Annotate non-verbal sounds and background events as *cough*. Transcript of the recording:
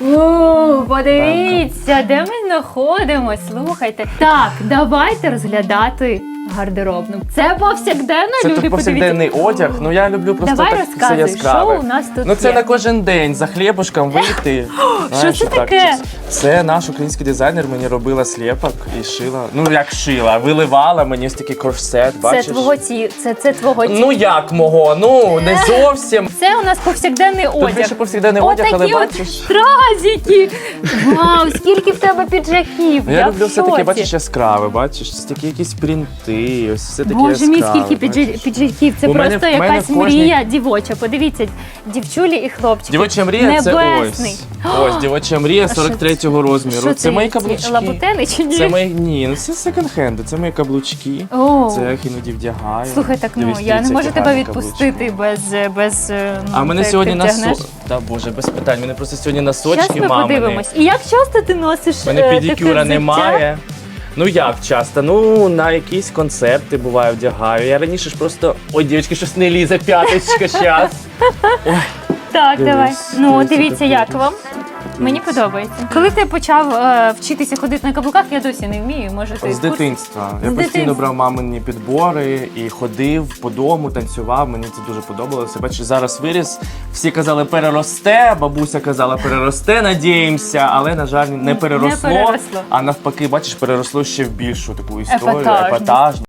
О, подивіться, де ми знаходимося. Слухайте. Так, давайте розглядати гардеробну. Це повсякденна Це люди. тут повсякденний подивіться. одяг. Ну я люблю просто Давай так розказуй, все яскраве. що у нас тут ну це є? на кожен день за хлібушком вийти. *gasps* Знаєш, це так. таке? Це наш український дизайнер мені робила сліпок і шила. Ну як шила, виливала мені ось такий корсет. бачиш? Це твого ті, це, це твого ті. Ну як мого? Ну не е, зовсім. Це у нас повсякденний одяг. Тут більше повсякденний одяг, але бачиш. тразіки. Вау, скільки в тебе піджаків. Ну, я, люблю все шоці. таке, бачиш, яскраве, бачиш, такі якісь принти, ось все таке Боже мій, скільки піджи- піджаків. Це просто якась мрія дівоча. Подивіться, дівчулі і хлопчики. Дівоча мрія це ось. Ось дівоча мрія 43 цього розміру. Що це мої каблучки. Лабутени чи ні? Це мої ні, ну це секонд-хенди, це мої каблучки. О. Це я іноді вдягаю. Слухай, так ну я не можу тебе відпустити каблучки. без без. е, ну, А мене як сьогодні ти на со... Та боже, без питань. Мене просто сьогодні Щас носочки ми подивимось. І як часто ти носиш? Мене е, таке підікюра немає. Ну як часто? Ну на якісь концерти буває вдягаю. Я раніше ж просто ой, дівчатки, щось не лізе п'яточка щас. *laughs* Так, давай. Ну дивіться, дивіться, як вам. Мені подобається. Коли ти почав е, вчитися ходити на каблуках, я досі не вмію. Може, ти З курс- дитинства. Я З постійно дитинства. брав мамині підбори і ходив по дому, танцював. Мені це дуже подобалося. Бачиш, зараз виріс. Всі казали, переросте. Бабуся казала, переросте, надіємося, але на жаль, не переросло. переросло. А навпаки, бачиш, переросло ще в більшу таку історію, Епатажність. епатажність.